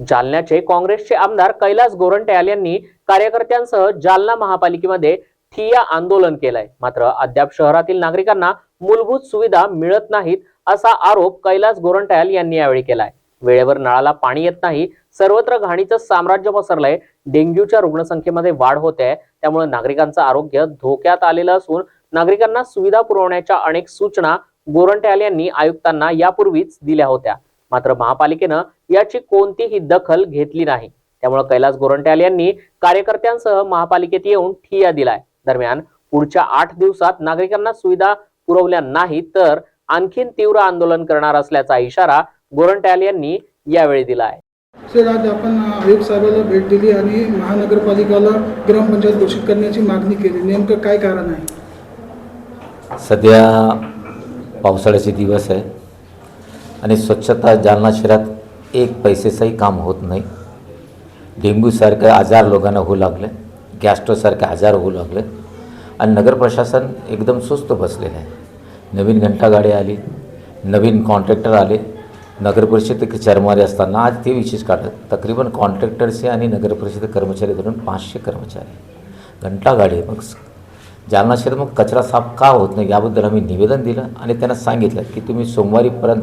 जालन्याचे काँग्रेसचे आमदार कैलास गोरंट्याल यांनी कार्यकर्त्यांसह जालना महापालिकेमध्ये ठिया आंदोलन केलंय. मात्र अद्याप शहरातील नागरिकांना मूलभूत सुविधा मिळत नाहीत असा आरोप कैलास गोरंट्याल यांनी यावेळी केलाय. वेळेवर नळाला पाणी येत नाही सर्वत्र घाणीचं साम्राज्य पसरलंय डेंग्यूच्या रुग्णसंख्येमध्ये वाढ होते त्यामुळे नागरिकांचं आरोग्य धोक्यात आलेलं असून नागरिकांना सुविधा पुरवण्याच्या अनेक सूचना गोरंट्याल यांनी आयुक्तांना यापूर्वीच दिल्या होत्या. मात्र महापालिकेनं याची कोणतीही दखल घेतली नाही. त्यामुळे कैलास गोरंट्याल यांनी कार्यकर्त्यांसह महापालिकेत येऊन ठिय्या दिलाय. दरम्यान पुढच्या आठ दिवसात नागरिकांना सुविधा पुरवल्या नाही तर आणखीन तीव्र आंदोलन करणार असल्याचा इशारा गोरंट्याल यांनी यावेळी दिला आहे सर आज आपण आयुक्त साहेबाला भेट दिली आणि महानगरपालिकाला ग्रामपंचायत घोषित करण्याची मागणी केली. नेमकं काय कारण आहे? सध्या पावसाळ्याचे दिवस आहे. आणि स्वच्छता जालना शहरात एक पैसेचंही काम होत नाही. डेंग्यूसारखे आजार लोकांना होऊ लागले. गॅस्ट्रोसारखे आजार होऊ लागले. आणि नगर प्रशासन एकदम सुस्त बसलेलं आहे. नवीन घंटागाडी आली नवीन कॉन्ट्रॅक्टर आले. नगरपरिषद परिषद असताना आज ते विशेष काढत तकरीबन कॉन्ट्रॅक्टर्सचे आणि नगरपरिषद कर्मचारी धरून पाचशे कर्मचारी. घंटागाडी मग. जालना शहरात मग कचरा साफ का होत नाही याबद्दल आम्ही निवेदन दिलं आणि त्यांना सांगितलं की तुम्ही सोमवारीपर्यंत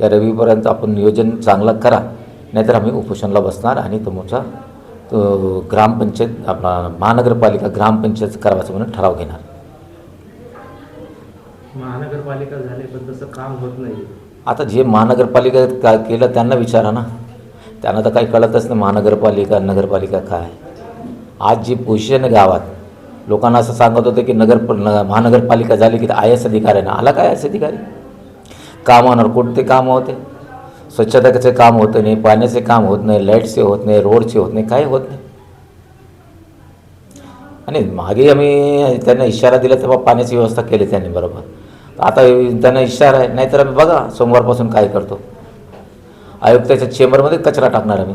या रविपर्यंत आपण नियोजन चांगलं करा नाहीतर आम्ही उपोषणला बसणार आणि तुमचा तो ग्रामपंचायत आपला महानगरपालिका ग्रामपंचायत करावाचं म्हणून ठराव घेणार. महानगरपालिका झाले पण तसं काम होत नाही. आता जे महानगरपालिका का केलं त्यांना विचारा ना. त्यांना तर काही कळतच नाही महानगरपालिका नगरपालिका काय. आज जी पोझिशन आहे गावात लोकांना असं सांगत होतं की नगर न- महानगरपालिका झाली की आय एस अधिकारी ना. आला काय आय एस अधिकारी? कामावर कोणते काम होते. स्वच्छतेचे काम होतं नाही पाण्याचे काम होत नाही लाईटचे होत नाही रोडचे होत नाही काही होत नाही. आणि मागे आम्ही त्यांना इशारा दिला तेव्हा पाण्याची व्यवस्था केली त्यांनी बरोबर. आता त्यांना इशारा आहे नाहीतर आम्ही बघा सोमवारपासून काय करतो. आयुक्ताच्या चेंबरमध्ये कचरा टाकणार आम्ही.